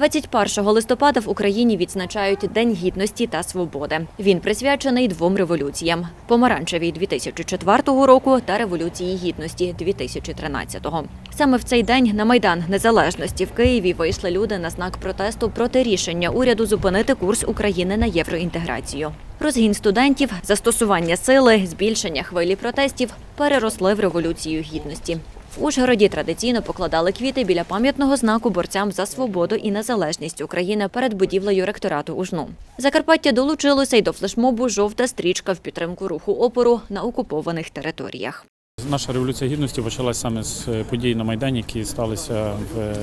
21 листопада в Україні відзначають День гідності та свободи. Він присвячений двом революціям: помаранчевій 2004 року та революції гідності 2013-го. Саме в цей день на майдан незалежності в Києві вийшли люди на знак протесту проти рішення уряду зупинити курс України на євроінтеграцію. Розгін студентів, застосування сили, збільшення хвилі протестів переросли в революцію гідності. В Ужгороді традиційно покладали квіти біля пам'ятного знаку борцям за свободу і незалежність України перед будівлею ректорату УЖНУ. Закарпаття долучилося й до флешмобу Жовта стрічка в підтримку руху опору на окупованих територіях. Наша революція гідності почалась саме з е, подій на Майдані, які сталися в е,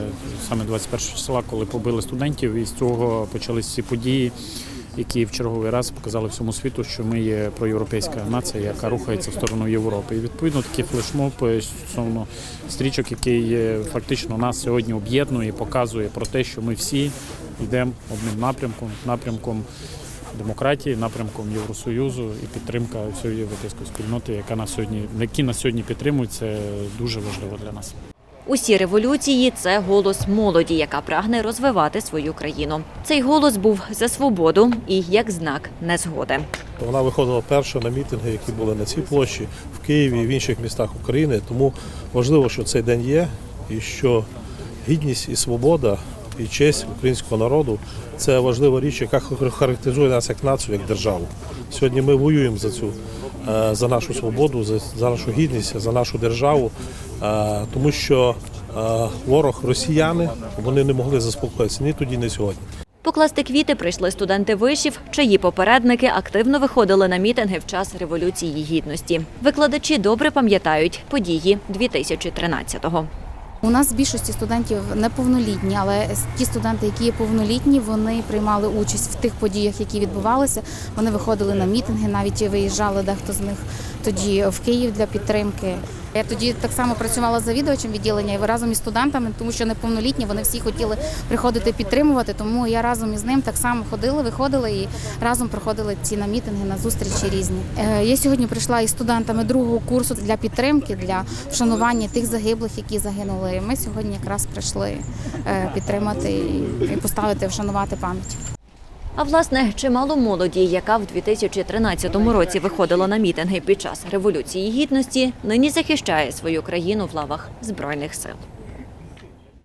саме 21 числа, коли побили студентів. І з цього почалися ці події, які в черговий раз показали всьому світу, що ми є проєвропейська нація, яка рухається в сторону Європи. І відповідно такий флешмоб стосовно стрічок, який фактично нас сьогодні об'єднує, показує про те, що ми всі йдемо одним напрямком, напрямком демократії, напрямком Євросоюзу і підтримка всієї європейської спільноти, яка нас сьогодні, які нас сьогодні підтримують, це дуже важливо для нас. Усі революції це голос молоді, яка прагне розвивати свою країну. Цей голос був за свободу і як знак незгоди. Вона виходила перша на мітинги, які були на цій площі в Києві і в інших містах України. Тому важливо, що цей день є, і що гідність і свобода і честь українського народу це важлива річ, яка характеризує нас як націю, як державу. Сьогодні ми воюємо за цю за нашу свободу, за, за нашу гідність, за нашу державу, е, тому що е, ворог росіяни вони не могли заспокоїтися ні тоді, ні сьогодні. Покласти квіти прийшли студенти вишів, чиї попередники активно виходили на мітинги в час революції гідності. Викладачі добре пам'ятають події 2013-го. У нас більшості студентів неповнолітні, але ті студенти, які є повнолітні, вони приймали участь в тих подіях, які відбувалися. Вони виходили на мітинги, навіть виїжджали дехто з них тоді в Київ для підтримки. Я тоді так само працювала завідувачем відділення і разом із студентами, тому що неповнолітні вони всі хотіли приходити підтримувати. Тому я разом із ним так само ходила, виходила і разом проходили ці на мітинги, на зустрічі різні. Е, Я сьогодні прийшла із студентами другого курсу для підтримки, для вшанування тих загиблих, які загинули. Ми сьогодні якраз прийшли е, підтримати і- і поставити, вшанувати пам'ять. А власне, чимало молоді, яка в 2013 році виходила на мітинги під час революції гідності, нині захищає свою країну в лавах збройних сил.